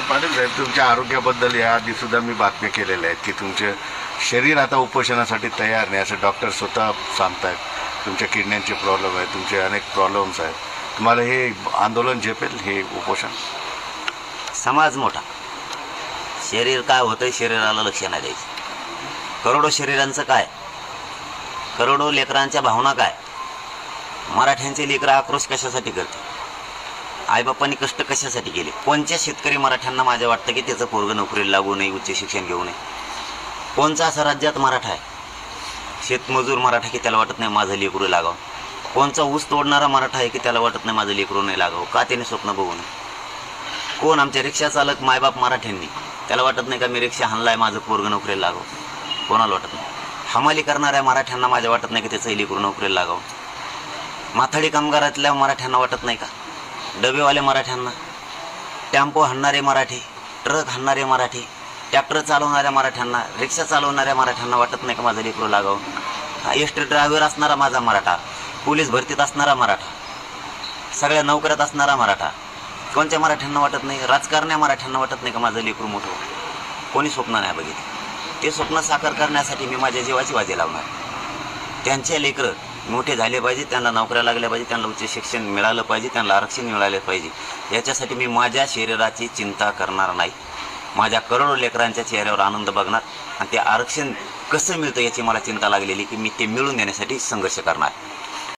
पाटील साहेब तुमच्या आरोग्याबद्दल या आधी सुद्धा मी बातम्या केलेल्या आहेत की तुमचे शरीर आता उपोषणासाठी तयार नाही असं डॉक्टर स्वतः सांगतायत. तुमच्या किडण्यांचे प्रॉब्लेम आहेत तुमचे अनेक प्रॉब्लेम्स आहेत. तुम्हाला हे आंदोलन झेपेल हे उपोषण? समाज मोठा. शरीर काय होतंय शरीराला लक्ष नाही द्यायचं. करोडो शरीरांचं काय? करोडो लेकरांच्या भावना काय? मराठ्यांचे लेकरं आक्रोश कशासाठी करते आईबापांनी कष्ट कशासाठी केले? कोणत्या शेतकरी मराठ्यांना माझ्या वाटतं की त्याचं पोरग नोकरीला लागू नये उच्च शिक्षण घेऊ नये? कोणचा असा राज्यात मराठा आहे? शेतमजूर मराठा की त्याला वाटत नाही माझं लेकरू लागावं? कोणचा ऊस तोडणारा मराठा आहे की त्याला वाटत नाही माझं लेकरू नाही लागावं? का त्याने स्वप्न बघू नये? कोण आमच्या रिक्षा चालक मायबाप मराठ्यांनी? त्याला वाटत नाही का मी रिक्षा हाणलाय माझं पोरग नोकरीला लागावं कोणाला वाटत नाही? हमाली करणाऱ्या मराठ्यांना माझ्या वाटत नाही की त्याचं लेकरू नोकरीला लागावं? माथाडी कामगारातल्या मराठ्यांना वाटत नाही का? डबेवाले मराठ्यांना. टॅम्पो हाणणारे मराठी ट्रक हाणणारे मराठी ट्रॅक्टर चालवणाऱ्या मराठ्यांना रिक्षा चालवणाऱ्या मराठ्यांना वाटत नाही का माझं लेकरू लागावं? हा एस टी ड्रायव्हर असणारा माझा मराठा पोलीस भरतीत असणारा मराठा सगळ्या नोकऱ्यात असणारा मराठा. कोणत्या मराठ्यांना वाटत नाही? राजकारण्या मराठ्यांना वाटत नाही का माझं लेकरू मोठं? कोणी स्वप्न नाही बघितलं. ते स्वप्न साकार करण्यासाठी मी माझ्या जीवाची वाजी लावणार. त्यांचे लेकरं मोठे झाले पाहिजे त्यांना नोकऱ्या लागल्या पाहिजे त्यांना उच्च शिक्षण मिळालं पाहिजे त्यांना आरक्षण मिळालं पाहिजे. याच्यासाठी मी माझ्या शरीराची चिंता करणार नाही. माझ्या करोडो लेकरांच्या चेहऱ्यावर आनंद बघणार आणि ते आरक्षण कसं मिळतं याची मला चिंता लागलेली की मी ते मिळून देण्यासाठी संघर्ष करणार.